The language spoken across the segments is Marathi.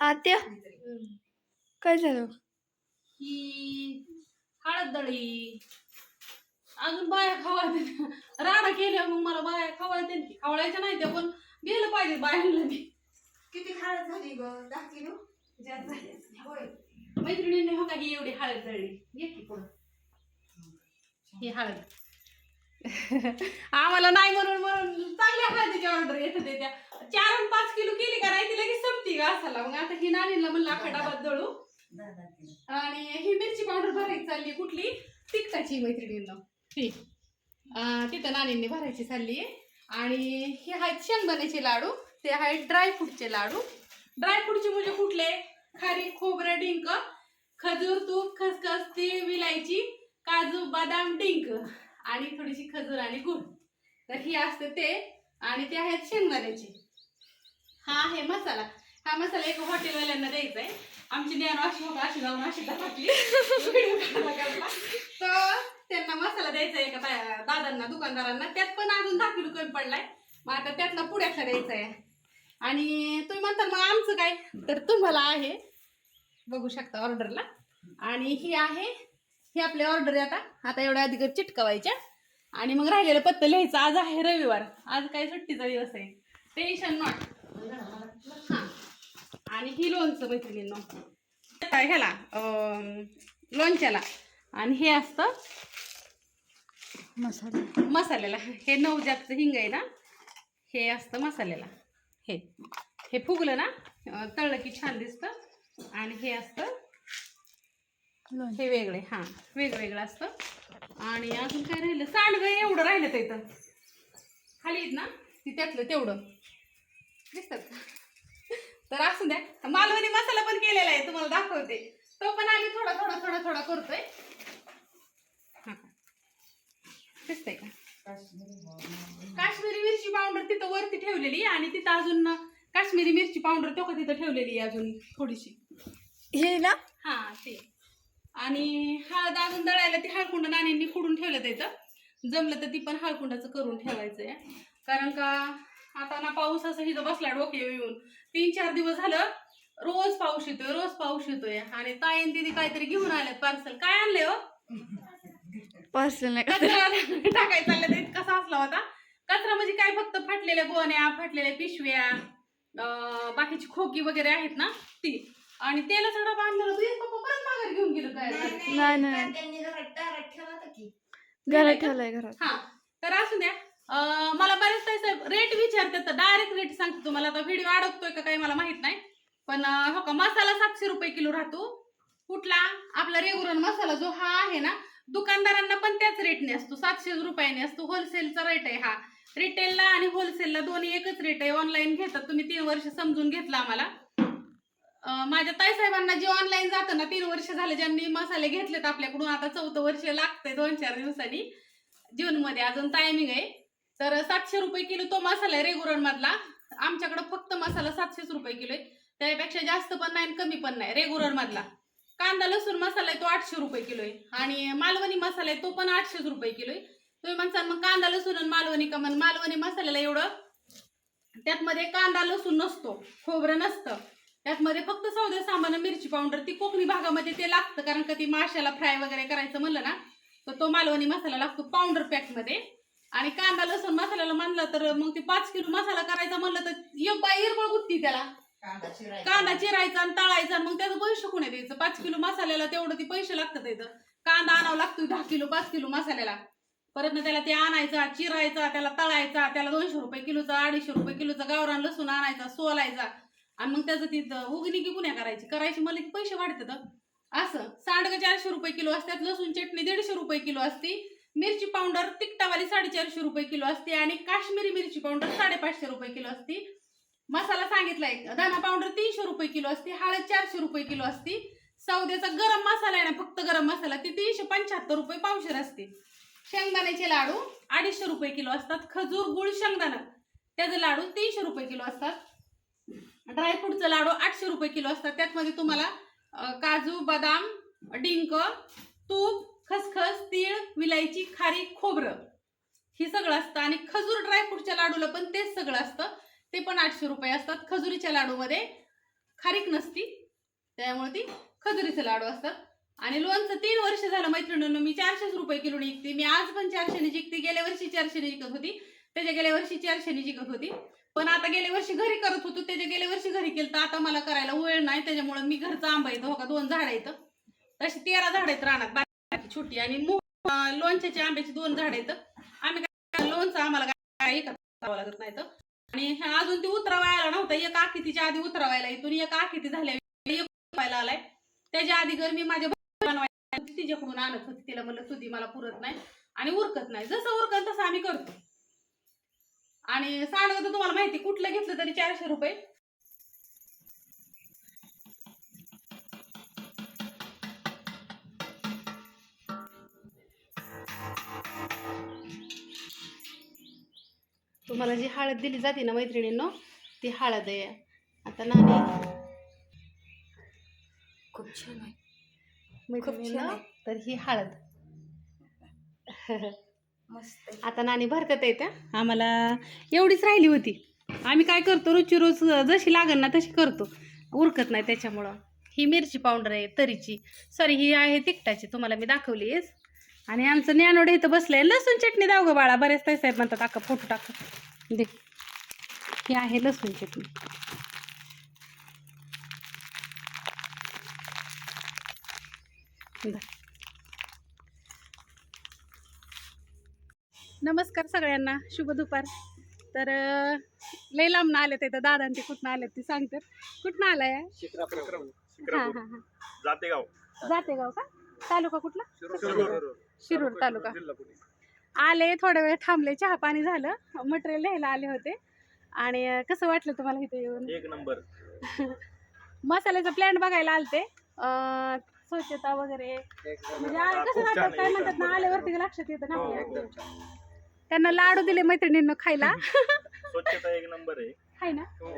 आत्या काय झालं? ही हळद दळी. अजून बाया खवळते. राडा केल्या मग मला बाया खवळते खवळायच्या नाही त्या पण गेलं पाहिजे बायांना. किती हळद झाली ग. होय. मैत्रिणीने हो का ही एवढी हळद दळली? पुढं. ही हळद. आम्हाला नाही म्हणून म्हणून चांगल्या हळदीची ऑर्डर येत होते त्या. चार आणि पाच किलो केली का नाही ती लगेच संपती का असाला मग आता ही नाणीला म्हणलं अख्खा डबात दळू. आणि ही मिरची पावडर भरायची चालली कुठली? तिखटाची मैत्रिणींना. ती तिथं नाणींनी भरायची चालली. आणि हे आहेत शेंगदाण्याचे लाडू ते आहेत ड्रायफ्रूटचे लाडू. ड्रायफ्रूटचे म्हणजे कुठले? खारी खोबरं डिंक खजूर तूप खसखस तीळ विलायची काजू बदाम डिंक आणि थोडीशी खजूर आणि गुळ. तर ही असते ते. आणि ते आहेत शेंगदाण्याचे. हा आहे मसाला. हा मसाला एक हॉटेलवाल्यांना द्यायचा आहे आमची ज्ञान अशी होता अशी जाऊन अशी टाकली. तर त्यांना मसाला द्यायचा आहे एका दादांना दुकानदारांना. त्यात पण अजून दहा किलो कमी पडलाय. मग आता त्यातला पुड्याचा द्यायचा आहे आणि तुम्ही म्हणता मग आमचं काय? तर तुम्हाला आहे बघू शकता ऑर्डरला. आणि ही आहे ही आपली ऑर्डर आहे आता. आता एवढ्या अधिक चिटकवायच्या. आणि मग राहिलेलं पत्तं लिहायचं. आज आहे रविवार. आज काय सुट्टीचा दिवस आहे. टेन्शन नॉट लोणचं मैत्रिणींनो. ह्याला लोणच्याला. आणि हे असतं मसाला. मसाल्याला. हे नवजातचं हिंग आहे ना हे असतं मसाल्याला. हे. हे फुगलं ना तळलं की छान दिसतं. आणि हे असतं. हे वेगळे हां वेगवेगळं असतं. आणि अजून काय राहिलं? सांडगं एवढं राहिलं ते इथं. खाली ना ती त्यातलं तेवढं. दिसतात का? तर असू द्या. मालवणी मसाला पण केलेला आहे तुम्हाला दाखवते. तो पण आम्ही थोडा थोडा थोडा थोडा करतोय. दिसतंय का? काश्मीरी मिरची पावडर तिथं वरती ठेवलेली आणि तिथं अजून काश्मीरी मिरची पावडर तो का तिथं ठेवलेली आहे अजून थोडीशी. हे ना? हा ते. आणि हळद अजून दळायला ती हळकुंड नाण्यांनी फोडून ठेवलं त्याचं जमलं तर ती पण हळकुंडाचं करून ठेवायचं आहे कारण का आता ना पाऊस असं इथं बसला डोके येऊन. तीन चार दिवस झालं रोज पाऊस येतोय रोज पाऊस येतोय. आणि ताईन दिदी काहीतरी घेऊन आल्यात पार्सल काय आणले हो? पार्सल नाही? कचरा टाकायचा चाललं ते कसा असला होता कचरा म्हणजे काय? फक्त फाटलेल्या गोण्या फाटलेल्या पिशव्या बाकीची खोकी वगैरे आहेत ना ती. आणि तेला सगळं बांधलेलं तुझे पप्पा परत माघार घेऊन गेलो काय? नाही, नाही. घरात ठेवलंय घरात. हा. तर असू द्या. मला बरेच ताई रेट विचारतात तर डायरेक्ट रेट सांगते तुम्हाला. आता व्हिडिओ अडकतोय का काही मला माहीत नाही. पण हो का मसाला सातशे रुपये किलो राहतो. कुठला? आपला रेगुलर मसाला जो हा आहे ना दुकानदारांना पण त्याच रेटने असतो. सातशे रुपयाने असतो. होलसेलचा रेट आहे हा. रिटेलला आणि होलसेलला दोन्ही एकच रेट आहे. ऑनलाईन घेतात. तुम्ही तीन वर्ष समजून घेतलं आम्हाला. माझ्या ताईसाहेबांना जे ऑनलाईन जातं ना तीन वर्ष झाले ज्यांनी मसाले घेतलेत आपल्याकडून आता चौथं वर्ष लागतंय दोन चार दिवसांनी जूनमध्ये अजून टायमिंग आहे. तर सातशे रुपये किलो तो मसाला आहे रेगुलर मधला. आमच्याकडे फक्त मसाला सातशेच रुपये किलो आहे. त्यापेक्षा जास्त पण नाही आणि कमी पण नाही रेगुलर मधला. कांदा लसूण मसाला आहे तो आठशे रुपये किलो आहे. आणि मालवणी मसाला आहे तो पण आठशेच रुपये किलो आहे. तुम्ही म्हणसाल मग कांदा लसूण आणि मालवणी का मग मालवणी मसाल्याला एवढं? त्यात मध्ये कांदा लसूण नसतो खोबरं नसतं. त्यातमध्ये फक्त सौदे सामान मिरची पावडर ती कोकणी भागामध्ये ते लागतं. कारण का ती माशाला फ्राय वगैरे करायचं म्हणलं ना तर तो मालवणी मसाला लागतो पावडर पॅकमध्ये. आणि कांदा लसूण मसाल्याला म्हणलं तर मग ते पाच किलो मसाला करायचा म्हणलं तर एक बाई हिरबळ गुत्ती त्याला. कांदा चिरायचा. कांदा चिरायचा आणि तळायचा आणि मग त्याचं पैसे कोणी द्यायचं? पाच किलो मसाल्याला तेवढं ते पैसे लागतात इथं. कांदा आणावं लागतो दहा किलो पाच किलो मसाल्याला. परत ना त्याला ते आणायचा चिरायचा त्याला तळायचा त्याला दोनशे रुपये किलोचा अडीचशे रुपये किलोचा गावरान लसूण आणायचा सोलायचा. आणि मग त्याचं तिथं उगणी की पुण्या करायची? करायची मला की पैसे वाढतात. असं. सांडगं चारशे रुपये किलो असतात लसूण चटणी दीडशे रुपये किलो असती. मिरची पावडर तिकटावाली साडेचारशे रुपये किलो असते आणि काश्मीरी मिरची पावडर साडेपाचशे रुपये किलो असते. मसाला सांगितलाय धना पावडर तीनशे रुपये किलो असते हळद चारशे रुपये किलो असते. सौद्याचा गरम मसाला आहे ना फक्त गरम मसाला ती तीनशे पंच्याहत्तर रुपये पावशेर असते. शेंगदाण्याचे लाडू अडीचशे रुपये किलो असतात खजूर गुळ शेंगदाणा त्याचे लाडू तीनशे रुपये किलो असतात. ड्रायफ्रूटचं लाडू आठशे रुपये किलो असतात त्यातमध्ये तुम्हाला काजू बदाम डिंक तूप खसखस तीळ विलायची खारी खोबरं. हे सगळं असतं. आणि खजूर ड्रायफ्रूटच्या लाडूला पण तेच सगळं असतं. ते पण आठशे रुपये असतात. खजुरीच्या लाडूमध्ये खारीक नसती. त्यामुळे ती खजुरीचे लाडू असतात. आणि लोणचं तीन वर्ष झालं मैत्रिणीनं मी चारशेच रुपये किलो निघते मी आज पण चारशेने जिंकते. गेल्या वर्षी चारशेने जिंकत होती. त्याच्या गेल्या वर्षी चारशेने जिंकत होती. पण आता गेल्या वर्षी घरी करत होतो. त्याच्या गेल्या वर्षी घरी केलं तर आता मला करायला वेळ नाही. त्याच्यामुळे मी घरचा आंबा येतो हो का दोन झाडं येतं तशी तेरा झाडं आहेत रानात. छोटी आणि मो- लोणच्याची आंब्याची दोन झाड आहेत. आम्ही काय लोणचं आम्हाला काय करावं लागत नाही तर. आणि अजून ती उतरवायला नव्हतं. एक आखितीच्या आधी उतरवायला इथून एक आखिती झाल्या एक उतरवायला आलाय. त्याच्या आधी गरमी माझ्या बनवायला तिच्याकडून आणत होती. तिला म्हणलं तुझी मला पुरत नाही आणि उरकत नाही. जसं उरकत तसं आम्ही करतो. आणि सांडगं तर तुम्हाला माहिती कुठलं घेतलं तरी चारशे रुपये. तुम्हाला जी हळद दिली जाते ना मैत्रिणींनो ती हळद आहे. आता नाणी खूप छान आहे. मैत्रिणींनो तर ही हळद. मस्त आहे. आता नाणी भरकत येत्या आम्हाला एवढीच राहिली होती. आम्ही काय करतो रोजची रोज जशी लागन ना तशी करतो. उरकत नाही त्याच्यामुळं. ही मिरची पावडर आहे तरीची. सॉरी ही आहे तिकटाची तुम्हाला मी दाखवली आहेच आणि आमचं ज्ञानोडे इथं बसलंय. लसूण चटणी दाव गं बाळा. बरेच ताई साहेब म्हणतात अक्का फोटो टाक. दे. ही आहे लसूण चटणी. नमस्कार सगळ्यांना. शुभ दुपार. तर अं, लय लांबनं आले ते तर दादा ते कुठनं आले ते सांगतात. कुठनं आलाय? हा शिक्रापूर हा हा. जातेगाव. जातेगाव का? तालुका कुठला? शिरूर. शिरूर. तालुका जिल्हा पुणे. आले थोडा वेळ थांबले चहा पाणी झालं मटेरियल लिहायला आले होते. आणि कसं वाटलं तुम्हाला इथे येऊन? एक नंबर. मसाल्याचा प्लॅन बघायला आलते. अं, स्वच्छता वगैरे. म्हणजे कसं छान काय म्हणतात ना आल्यावरती लक्षात येतं ना. हो. हो. त्यांना लाडू दिले मैत्रिणींना खायला. स्वच्छता एक नंबर आहे. हाय ना. हो.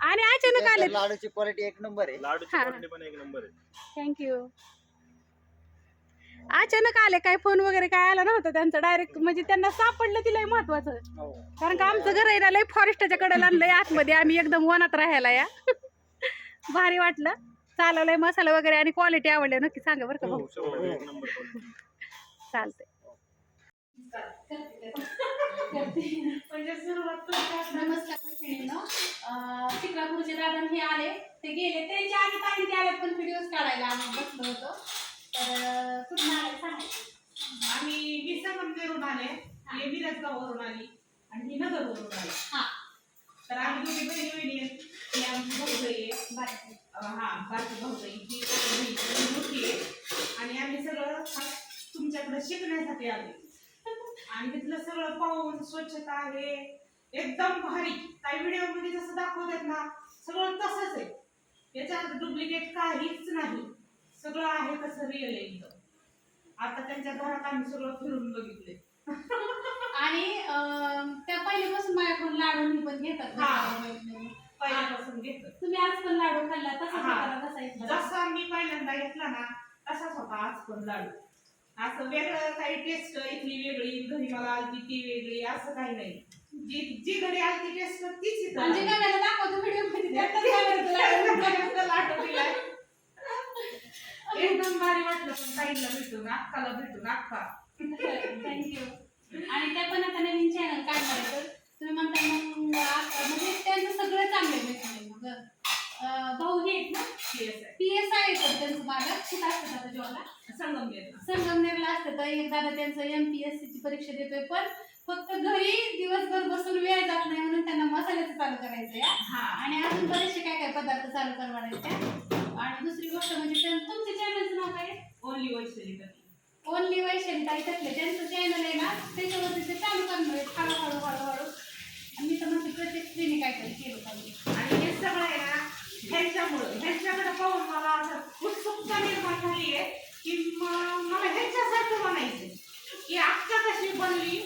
आणि अचानक आले. लाडूची क्वालिटी एक नंबर आहे. लाडूची हा. क्वालिटी पण एक नंबर आहे. थँक्यू अचानक आले काय फोन वगैरे काय आला नव्हता त्यांचा. डायरेक्ट म्हणजे त्यांना सापडलं तिला महत्वाचं. कारण का आमचं घर आहे ना लय फॉरेस्टच्या कडेला आणलंय आतमध्ये आम्ही एकदम वनात राहायला या. भारी वाटलं. चालवलंय मसाला वगैरे आणि क्वालिटी आवडली नक्की सांगा बरं का भाऊ. हो. चालतंय. नमस्कार मैत्रिणींनो. शिक्रापूरचे दादा हे आले. ते गेले. त्यांच्या आधी आले पण व्हिडिओ काढायला आम्ही बसलो होतो. तर कुठून आले सांगा. आम्ही मी संगमनेरहून आले. हे. मिरजगाववरून आली आणि ही नगरवरून आली. हा. तर आम्ही दोघी बहिणी बहिणी आहेत. ही आमची भाऊजाई आहे. अं, हा बारकी भाऊजाई ही बहीण ही मोठी आहे. आणि आम्ही सगळं तुमच्याकडे शिकण्यासाठी आले. आणि तिथलं सगळं पाहून स्वच्छता आहे. एकदम भारी. काही व्हिडिओमध्ये जसं दाखवतात ना सगळं तसंच आहे. याच्यात डुप्लिकेट काहीच नाही. सगळं आहे कसं रिअल आहे एकदम आता त्यांच्या घरात आम्ही सगळं फिरून बघितले आणि अं, त्या पहिल्यापासून माझ्याकडून लाडू मी पण घेतात हा. पहिल्यापासून घेतलं तुम्ही आज पण लाडू खाल्ला तसा हा. जसा मी पहिल्यांदा घेतला ना तसाच होता आज पण लाडू असं वेगळं काही टेस्ट इथली वेगळी घरी मला आलती ती वेगळी असं काही नाही जी जी घरी आलती टेस्ट तीच इथं म्हणजे आली. दाखवतो व्हिडिओमध्ये त्यातच लाडू दिलाय. एकदम भारी वाटलं पण ताईला भेटून अक्काला भेटून अक्का. थँक्यू आणि त्या पण आता नवीन चॅनल काढणार आहे. तर तुम्ही म्हणता मग म्हणजे त्यांचं सगळं चांगलं आहे मग अं, भाऊ हे आहेत ना. पी एस आय तर त्यांचं मागं कुठं असतात आता जॉबला? संगमनेरला. संगमनेरला असतं. तर एक दादा त्यांचं एम पी एस ची परीक्षा देतोय पण फक्त घरी दिवसभर बसून वेळ जात नाही म्हणून त्यांना मसाल्याचं चालू करायचं हा. आणि अजून बरेचसे काय काय पदार्थ चालू करणार आहेत त्या? आणि दुसरी गोष्ट म्हणजे त्यां- तुमच्या चॅनलचं नाव काय? आहे ओनली वैशाली करते. ओनली वैशाली ताई त्यातलं त्यांचं चॅनल आहे ना त्याच्यावरती ते चालू करणार आहेत हळूहळू हळूहळू. आणि मी तर म्हणते प्रत्येक स्त्रीने काहीतरी केलं पाहिजे. आणि हे सगळं आहे ना ह्यांच्यामुळं ह्यांच्याकडे पाहून मला असं उत्सुकता निर्माण झाली आहे की म- मला ह्यांच्यासारखं बनायचं की आत्ता कशी बनली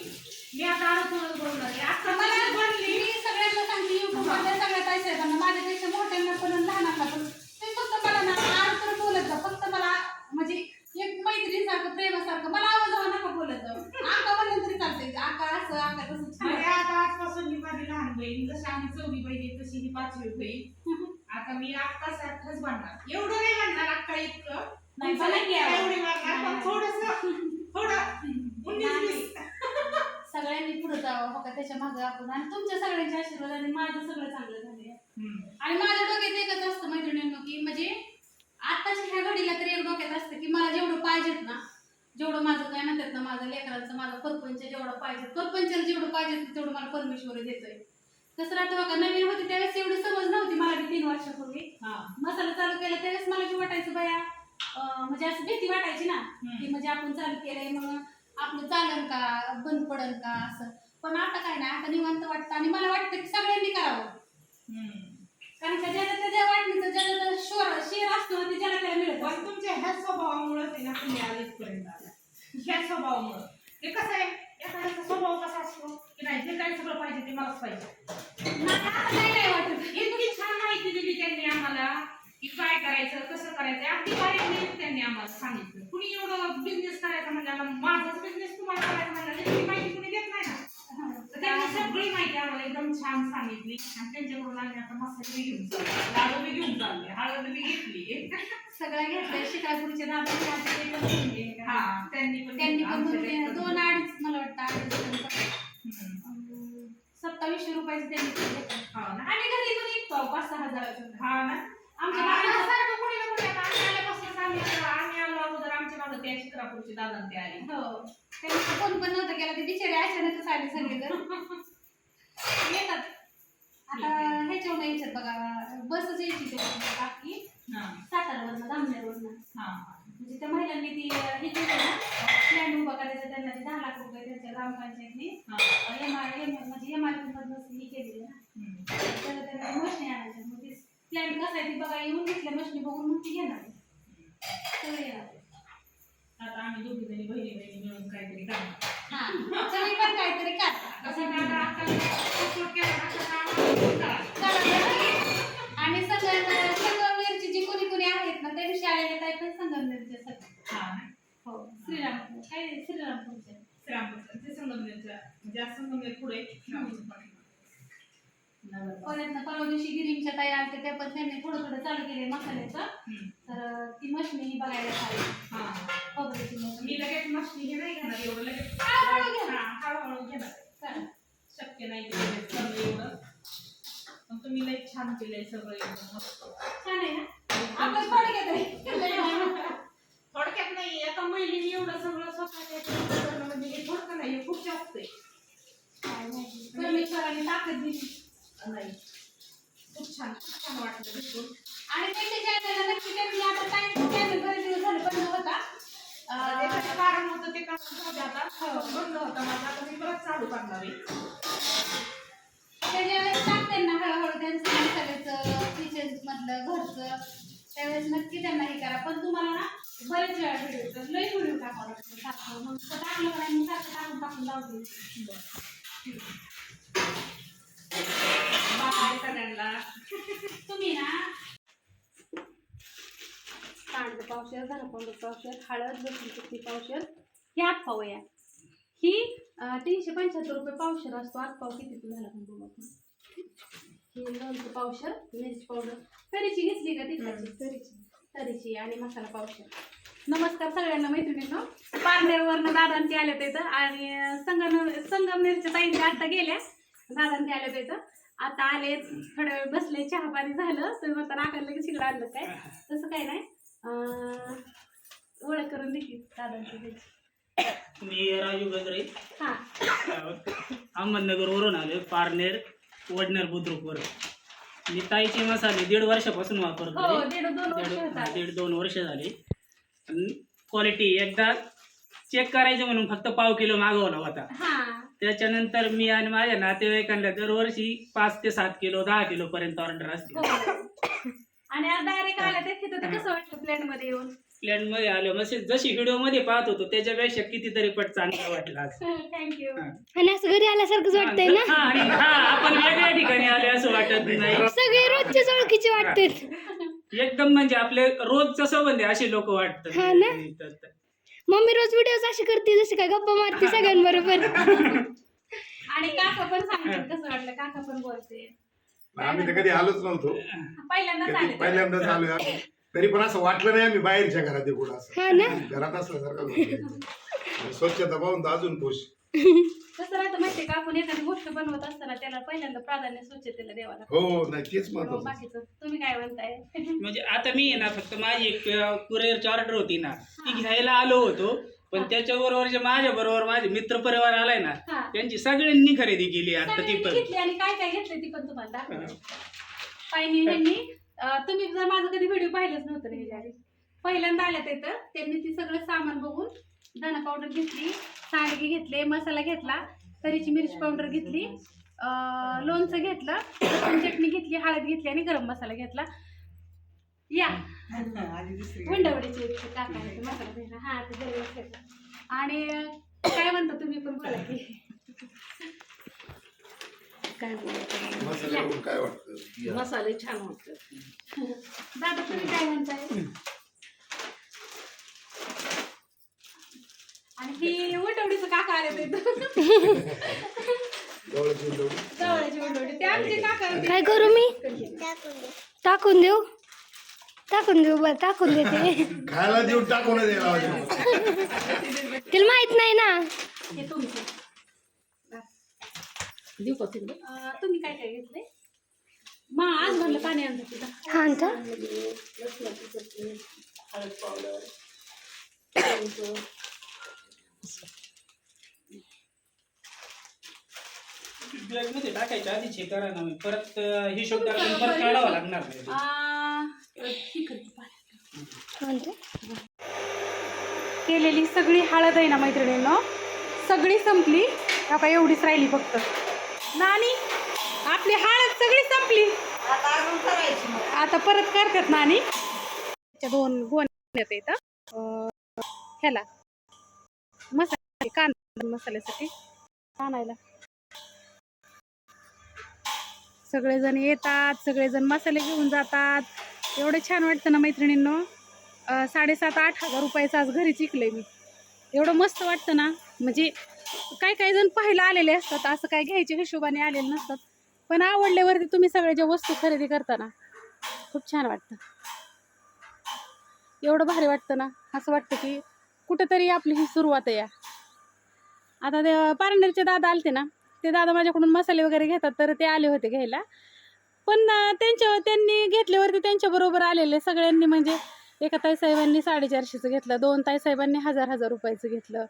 मी आता अडचणच बोलणार आहे. आत्ता मला कशी बनली मी सगळ्यांना सांगते युट्यूबमध्ये सगळ्या ताई साहेबांना माझ्यापेक्षा मोठ्यांना पण आणि लहानांना पण ते फक्त मला ना अडचण बोलत जा फक्त मला म्हणजे एक मैत्रिणीसारखं प्रेमासारखं मला आवाज हवा नका बोलत जाऊ आका म्हणलं तरी चालतंय आका असं आका तसं छान म्हणजे आता आजपासून ही माझी लहान बहीण जशी आम्ही चौघी पाचवी होईल आता मी अक्का सारखंच बनणार. एवढं नाही बनणार अक्का इतकं. नाही. एवढी बनणार. पण नाही. थोडस थोडं उन्नीस सगळ्यांनी पुढे जावं का त्याच्यामागे आपण. आणि तुमच्या सगळ्यांच्या आशीर्वादाने माझं सगळं चांगलं झालंय. हम्म. आणि माझ्या डोक्यात एकच असतं मैत्रिणींनो की म्हणजे आताच्या ह्या घडीला तरी एक डोक्यात असतं की मला जेवढं पाहिजेत ना जेवढं माझं काय म्हणतात ना माझं लेकरांचं माझं परपंच जेवढं पाहिजे परपंचाला जेवढं पाहिजे तेवढं मला परमेश्वर देतोय. कसं राहतं बघा नवीन होती त्यावेळेस एवढी समज नव्हती मला बी तीन वर्षापूर्वी हा. मसाला चालू केला त्यावेळेस मला बी वाटायचं बया. म्हणजे असं भीती वाटायची ना की म्हणजे आपण चालू केलंय मग आपलं चालन का बंद पडन का असं. पण आता काय नाही आता निवांत वाटतं. आणि मला वाटतं की सगळ्यांनी करावं. कारण का ज्याला त्याच्या वाटणीचं ज्याला शोर शेर असतो ना ते ज्याला त्याला मिळत पण तुमच्या ह्या स्वभावामुळे ते ना तुम्ही आलीच पर्यंत आला ह्या स्वभावामुळे. ते कसं आहे? एखाद्याचा स्वभाव कसा असतो? की नाही जे काय सगळं पाहिजे ते मलाच पाहिजे. नाही वाटत. इतकी छान माहिती दिली त्यांनी आम्हाला. की काय करायचं कसं करायचं अगदी बारीक त्यांनी आम्हाला सांगितलं. कुणी एवढं बिझनेस करायचा म्हणजे माझाच बिझनेस तुम्हाला करायचा म्हणजे माहिती कुणी देत नाही ना? तर त्यांनी सगळी माहिती आम्हाला एकदम छान सांगितली. आणि त्यांच्याकडून आम्ही आता मसाले घेऊन चाललो लाडू बी घेऊन चालले हळद बी घेतली. सगळ्या घेतल्या. शिकायपुरीचे दादा? हा त्यांनी पण त्यांनी पण दोन अडीच मला वाटतं अडीच सत्तावीसशे रुपयाचे त्यांनी होते. हो ना. आणि घरी पण पाच सहा हजाराचं. हा ना. आमच्या बाबांचं- सारखं कोणी ना कोणी आता आम्ही आल्यापासून आम्ही आता- आम्ही आलो अगोदर आमच्या मागं त्या शिक्रापूरचे दादा आणि ते आले. हो. त्यांनी फोन पण नव्हता केला ते बिचारे अचानकच आले सगळेजण येतात. आता ह्याच्यावर यायच्यात बघा बसच यायची त्याच्यावर बाकी. हा. सातारावरनं धामण्यावरनं हा म्हणजे त्या महिलांनी ती अं, हे केलं ना प्लॅन उभा करायचा त्यांना ते दहा लाख रुपये त्यांच्या ग्रामपंचायतने हा. एम आर एम म्हणजे एम आर मधून हे केलेलं ना. हम्म. तर प्लॅन कसं आहे ती बघा येऊन घेतल्या मशनी बघून मग ती घेणार सगळे येणार आता आम्ही दोघी जणी बहिणी बहिणी मिळून काहीतरी करणार. हा सगळी पण काहीतरी कसं आता आजकाल support केला ना, तसं आम्हाला करा. आणि संगमनेरची जी कोणी कोणी आहेत ना त्या दिवशी आलेले काही पण संगमनेरचे सगळे हा. हो श्रीरामपूर. काय श्रीरामपूरचे श्रीरामपूरचं, ते संगमनेरच्या म्हणजे आज संगमनेर पुढे श्रीरामपूर. परत परवा दिवशी गिरीमच्या ताई आलते त्या पण त्यांनी थोडं थोडं चालू केले मसाल्याचं. तर ती मशनी ही बघायला हा. खोबऱ्याची मशनी मी लगेच मस्ती हे नाही घेणार एवढं लगेच हळूहळू. हा, हळूहळू घेणार चालेल. शक्य नाही एवढं पण तुम्ही लई छान केलंय सगळं मस्त छान आहे ना आपलं थोडक्यात आहे. थोडक्यात नाही एका महिलेने एवढं सगळं स्वतःच्या ह्याच्यावर करणं म्हणजे हे थोडकं नाही खूप जास्त आहे. परमेश्वराने ताकद दिली नाही. खूप छान खूप छान वाटलं आणि त्यांच्या चॅनलला नक्की त्यांनी आता काय चॅनल बरेच दिवस बंद होता. ते कारण होतं ते कारण जाऊ आता. हो, बंद होता माझा. आता मी परत चालू करणार आहे. त्याच्या त्यांना हळूहळू त्यांचं मसाल्याचं किचन मधलं घरचं. त्यावेळेस नक्की त्यांना हे करा. पण तुम्हाला ना बरेच वेळा व्हिडिओ लई व्हिडिओ टाकावं लागतं. सारखं मग टाकलं का नाही? टाकून टाकून लावते. बाय सगळ्यांना. तुम्ही ना. कांदा पावशेर धरपंड पावशेर हळद लसूण चटणी पावशेर. ही आठ पाव या ही अं, तीनशे पंच्याहत्तर रुपये पावशेर असतो. आठ पाव किती झाला पण आपण. ही लोणचं पावशेर मिरची पावडर. तरीची घेतली का तिथाची तरीची. तरीची आणि मसाला पावशेर. नमस्कार सगळ्यांना मैत्रिणींनो. पारनेरवरनं दादांती आल्या तिथं आणि संगम संगमनेरच्या ताईंच्या आता गेल्या. दादांती आल्या तिथं आता आले थोड्या वेळ बसले चहा पाणी झालं तुम्ही म्हणता नाकाला लगेच इकडं आणलं काय? तसं काय नाही. ओळख करून देखील दादांची त्याची. मी राजू गजरे. हां. अहमदनगरवरून आलो पारनेर वडनेर बुद्रुकवर. मी ताईचे मसाले दीड वर्षापासून हो वापरतो दीड दोन वर्ष दीड दोन वर्ष झाली. क्वालिटी एकदा चेक करायचं म्हणून फक्त पाव किलो मागवला होता. हां. त्याच्यानंतर मी आणि माझ्या नातेवाईकांना दरवर्षी पाच ते सात किलो दहा किलो पर्यंत ऑर्डर असते हो. आणि आज डायरेक्ट तिथं ते कसं वाटलं प्लॅनमध्ये येऊन? प्लॅनमध्ये आलो. मग जशी व्हिडिओमध्ये पाहत होतो त्याच्यापेक्षा कितीतरी पट चांगलं वाटलं आज. थँक्यू हा. आणि असं घरी आल्यासारखंच वाटतंय ना? हा, आणि हा आपण वेगळ्या ठिकाणी आले असं वाटत नाही. सगळे रोजचेच ओळखीचे वाटतात. एकदम म्हणजे आपले रोजचं संबंध आहे असे लोक वाटतात. हा ना? मम्मी रोज व्हिडिओ अशी करते जशी काय गप्पा मारते सगळ्यांबरोबर. आणि काका पण सांगतात कसं वाटलं काका पण बोलते. आम्ही तर कधी आलोच नव्हतो. पहिल्यांदाच कधी आले. पहिल्यांदाच आलोय आम्ही. तरी पण असं वाटलं नाही आम्ही बाहेरच्या घरात येऊ असं. हा ना? घरात असल्यासारखं वाटलं. स्वच्छता पाहून तर अजून खुश. कसं राहतं माहितीये का? आपण एखादी गोष्ट बनवत असताना त्याला पहिल्यांदा प्राधान्य स्वच्छतेला द्यावं लागतं हो नाही तेच हो, महत्वाचं बाकीचं. तुम्ही काय म्हणताय? म्हणजे आता मी आहे ना फक्त माझी एक कुरिअरची ऑर्डर होती ना ती घ्यायला आलो होतो पण त्याच्याबरोबर जे माझ्या बरोबर माझे मित्र परिवार आलाय ना हा. त्यांची सगळ्यांनी खरेदी केली आता ती सगळ्यांनी पण. घेतली आणि काय काय घेतले ती पण तुम्हाला दाखवते. अं, तुम्ही जर माझं कधी व्हिडिओ पाहिलंच नव्हतं ना ह्याच्या आधी पहिल्यांदा आल्या तर त्यांनी ती सगळं सामान बघून धना पावडर घेतली. सांडगे घेतले मसाला घेतला तरीची मिरची पावडर घेतली अं, लोणचं घेतलं लसूण चटणी घेतली हळद घेतली आणि गरम मसाला घेतला. या. गुंडवडीची मसाला हा ते आणि काय म्हणता तुम्ही पण बोला की. काय बोलायचं मसाले बघून काय वाटतं? मसाले छान वाटतात. दादा तुम्ही काय म्हणताय? आणि ही वटवडीचं काका आले ते. जवळची जवळ. जवळची वटवडी ते आमचे काका होते. काय करू मी? टाकून देऊ? टाकून देऊ बरं टाकून देते. खायला देऊन टाकून द्यायला तिला माहीत नाही ना. हे तुमचं. देऊ का तिकडे? अं, तुम्ही काय काय घेतले? मा आज म्हणलं पाणी आणतं तिथं. हा ना लसणाची चटणी हळद पावडर बॅगमध्ये टाकायच्या आधी चेक करा ना मी परत अं, हिशोब करा परत काढावा लागणार नाही. ही. म्हणते केलेली सगळी हळद आहे ना मैत्रिणींनो? सगळी संपली. आता एवढीच राहिली फक्त. नानी आपली हळद सगळी संपली. आता परत करतात नानी. त्याच्या दोन गोण येत. ह्याला. मसाले कांदा मसाल्यासाठी आणायला. सगळेजण येतात सगळेजण मसाले घेऊन जातात. एवढं छान वाटतं ना मैत्रिणींनो? साडेसात आठ हजार रुपयाचं आज घरी चिकलंय मी. एवढं मस्त वाटतं ना? म्हणजे काही काही जण पाहायला आलेले असतात असं काय घ्यायच्या हिशोबाने आलेले नसतात. पण आवडल्यावरती तुम्ही सगळ्या ज्या वस्तू खरेदी करताना खूप छान वाटतं. एवढं भारी वाटतं ना? असं वाटतं की कुठंतरी आपली ही सुरुवात आहे या. आता ते पारनेरचे दादा आलते ना ते दादा माझ्याकडून मसाले वगैरे घेतात तर ते आले होते घ्यायला. पण त्यांच्या त्यांनी घेतल्यावरती त्यांच्याबरोबर आलेले सगळ्यांनी म्हणजे एका ताईसाहेबांनी साडेचारशेचं घेतलं दोन ताईसाहेबांनी हजार हजार रुपयाचं घेतलं.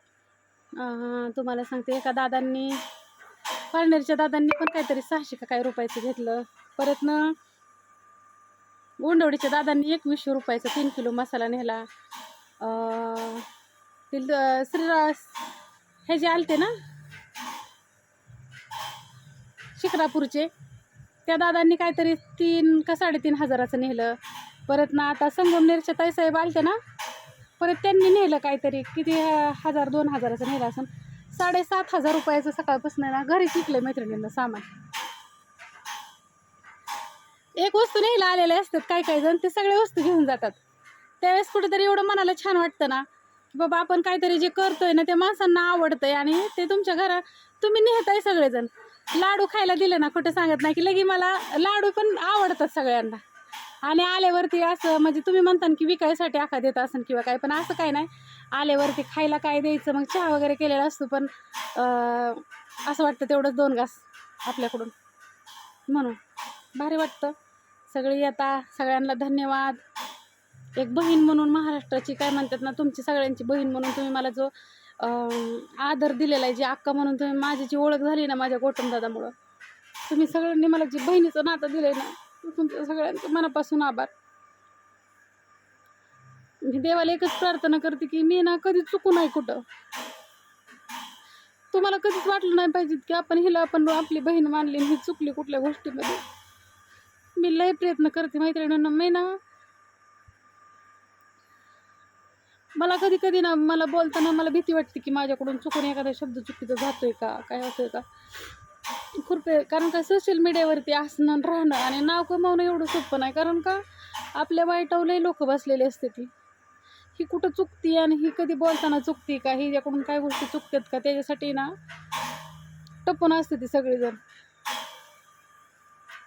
तुम्हाला सांगते एका दादांनी पार्लरच्या दादांनी पण काहीतरी सहाशे का काही रुपयाचं घेतलं. परत ना गोंडवडीच्या दादांनी एकवीसशे रुपयाचा तीन किलो मसाला नेला. तिल श्रीरा हे जे आलते ना शिक्रापूरचे त्या दादांनी काहीतरी तीन का साडेतीन हजाराचं नेलं. परत ना आता संगमनेरच्या ताईसाहेब आलते ना परत त्यांनी नेलं काहीतरी. किती हजार दोन हजाराचं नेलं असं साडेसात हजार रुपयाचं सकाळपासून ना घरी शिकले मैत्रिणींना सामान. एक वस्तू नेहला आलेल्या असतात काही काही जण ते सगळ्या वस्तू घेऊन जातात. त्यावेळेस कुठेतरी एवढं मनाला छान वाटतं ना की बाबा आपण काहीतरी जे करतोय ना ते माणसांना आवडतंय आणि ते तुमच्या घरा तुम्ही नेहताय सगळेजण. लाडू खायला दिले ना खोटं सांगत नाही की लगी मला लाडू पण आवडतात सगळ्यांना. आणि आल्यावरती असं म्हणजे तुम्ही म्हणता की विकायसाठी आखा देत असेल किंवा काय पण असं काय नाही. आल्यावरती खायला काय द्यायचं मग चहा वगैरे केलेला असतो पण असं वाटतं तेवढंच दोन घास आपल्याकडून. म्हणून भारी वाटतं. सगळी येता सगळ्यांना धन्यवाद. एक बहीण म्हणून महाराष्ट्राची काय म्हणतात ना तुमची सगळ्यांची बहीण म्हणून तुम्ही मला जो आदर दिलेला आहे जी अक्का म्हणून तुम्ही माझी जी ओळख झाली ना माझ्या गोटमदादामुळं तुम्ही सगळ्यांनी मला जी बहिणीचं नातं दिलं आहे ना तुमचं सगळ्यांचं मनापासून आभार. मी देवाला एकच प्रार्थना करते की मी ना कधी चुकू नाही कुठं. तुम्हाला कधीच वाटलं नाही पाहिजे की आपण हिला आपण आपली बहीण मानली मी ही चुकली कुठल्या गोष्टीमध्ये. मी लय प्रयत्न करते मैत्रिणींना मी ना मला कधी कधी ना मला बोलताना मला भीती वाटते की माझ्याकडून चुकून एखादा शब्द चुकीचा जातोय का? काय होतोय का? कृपया कारण का सोशल मीडियावरती असणं राहणं आणि नाव कमावणं एवढं सोपं नाही. कारण का? आपल्या वाईटावलंही लोक बसलेले असते ती. ही कुठं चुकती आणि ही कधी बोलताना चुकती का? हिच्याकडून काय गोष्टी चुकतात का? त्याच्यासाठी ना टपून असते ती सगळीजण.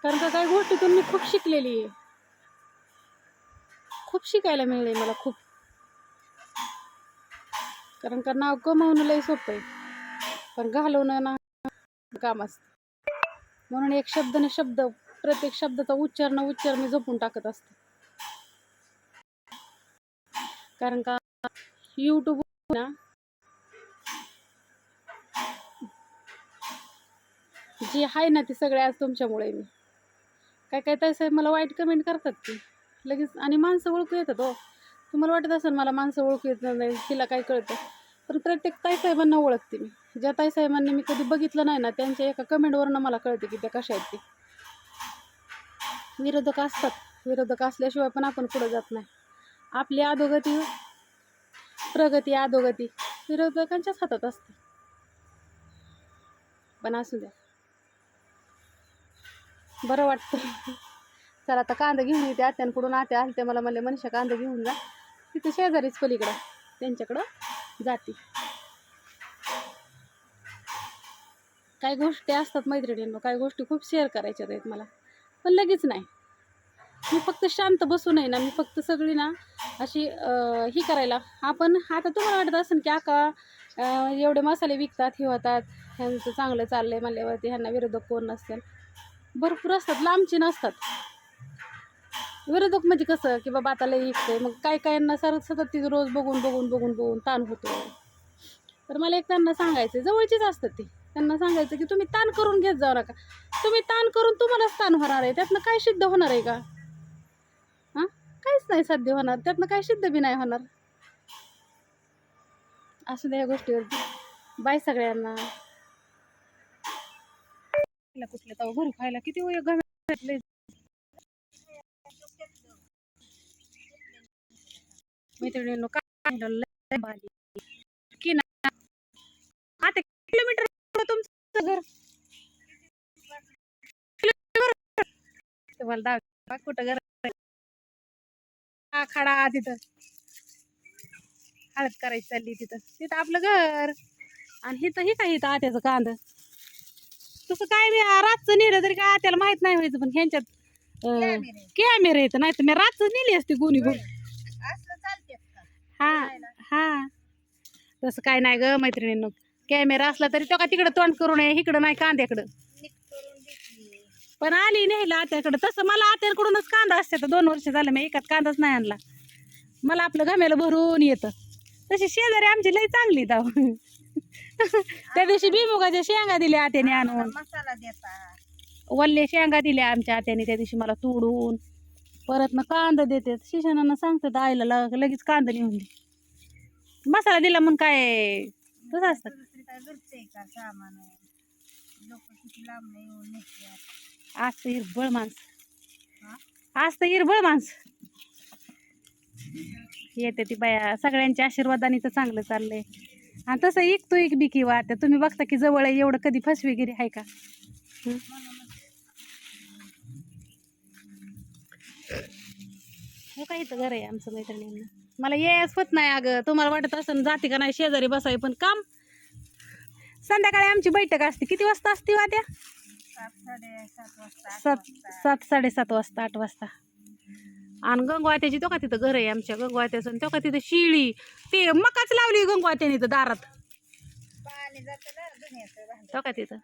कारण का काही गोष्टीतून मी खूप शिकलेली आहे. खूप शिकायला मिळेल मला खूप. कारण का नाव कमावणं लय सोपं आहे. पण घालवणं ना काम असतं. म्हणून एक शब्द न शब्द प्रत्येक शब्दाचा उच्चार न उच्चार मी जपून टाकत असते. कारण का यूट्यूब ना जी आहे ना ते सगळे आज तुमच्यामुळे मी. काय काय तसं आहे मला वाईट कमेंट करतात की. लगेच आणि माणसं ओळखू येतात हो. तुम्हाला वाटत असेल मला माणसं ओळखू येत नाही तिला काय कळतं? पण प्रत्येक ताईसाहेबांना ओळखते मी. ज्या ताईसाहेबांनी मी कधी बघितलं नाही ना त्यांच्या एका कमेंटवरनं मला कळते की त्या कशा आहेत ते. विरोधक असतात. विरोधक असल्याशिवाय पण आपण पुढं जात नाही. आपली अधोगती प्रगती अधोगती विरोधकांच्याच हातात असते. पण असू द्या. बरं वाटतं. चला आता कांदा घेऊन येते. आत्यांकडून आत्या आलते मला म्हणले मनीषा कांदा घेऊन जा. तिथे शेजारीच पलीकडं. त्यांच्याकडं जाते. काही गोष्टी असतात मैत्रिणींनो काही गोष्टी खूप शेअर करायच्या आहेत मला पण लगेच नाही. मी फक्त शांत बसून आहे ना मी फक्त सगळी ना अशी ही करायला आपण आता तुम्हाला वाटत असेल की आका एवढे मसाले विकतात हे होतात ह्यांचं चांगलं चाललं आहे म्हणल्यावरती ह्यांना विरोधक कोण नसतील. भरपूर असतात लांबचे नसतात. विरोधक म्हणजे कसं की बाबा आता लई आहे. मग काय काहींना सर सतत ती रोज बघून बघून बघून बघून ताण होतो तर मला एक त्यांना सांगायचं जवळचीच असतात ती. त्यांना सांगायचं की तुम्ही ताण करून घेत जाऊ नका. तुम्ही ताण करून तुम्हालाच ताण होणार आहे. त्यातनं काय सिद्ध होणार आहे का? हां? काहीच नाही साध्य होणार. त्यातनं काय सिद्ध बी नाही होणार. असू द्या या गोष्टीवरती. बाय सगळ्यांना. कुठल्या कुठले तव घरी खायला किती वय घातले मैत्रिणींनो काय. की ना आता किलोमीटर तुमचं घर? तुम्हाला दाखवा कुठं घर खडा तिथं. हळद करायची चालली तिथं. तिथं आपलं घर. आणि हिथं ही काय हिथं आत्याचं कांद? तसं काय मी रातचं नेलं तरी काय आत्याला माहीत नाही व्हायचं पण ह्यांच्यात कॅमेरे. येतं नाही तर मी रातच नेली असते गुणी गुण हा हा. तसं काय नाही ग मैत्रिणींनो. कॅमेरा असला तरी तो का तिकडं तोंड करू नये इकडं नाही कांद्याकडं. पण आली न्यायला आत्याकडं. तसं मला आत्याकडूनच कांदा असते. तर दोन वर्ष झालं मी एकात कांदाच नाही आणला. मला आपलं घामेला भरून येतं. तशी शेजारी आमची लई चांगली दाव त्या दिवशी भीमुगाच्या शेंगा दिल्या आत्याने आणून. मसाला देता वल्ले शेंगा दिल्या आमच्या आत्याने त्या दिवशी मला तोडून. परत ना कांदा देतात शिक्षणानं सांगतात आईला लग- लगेच कांदा नेऊन दे. मसाला दिला म्हणून काय? तसं असतं. दुसरी काय घरचे का सामान लोक किती लांब येऊन आज तर हिरबळ माणसं. आज तर हिरबळ माणसं. येते ती बाया सगळ्यांच्या आशीर्वादाने तर चांगलं चाललंय. आणि तसं एक तो एक बिकी किंवा तुम्ही बघता की जवळ आहे एवढं कधी फसवेगिरी आहे का? हो का इथं घर आहे आमचं मैत्रिणींना. मला येस होत नाही अगं. तुम्हाला वाटत असं जाते का नाही शेजारी बसाय पण काम. संध्याकाळी आमची बैठक असते. किती वाजता असते सात वाजता आठ सात. सात साडेसात वाजता आठ वाजता. आणि गंगवात्याची तो का तिथं घर आहे आमच्या गंगवात्याचं तो का तिथं शिळी. ते मकाच लावली गंगवात्याने इथं दारात. तो का तिथं?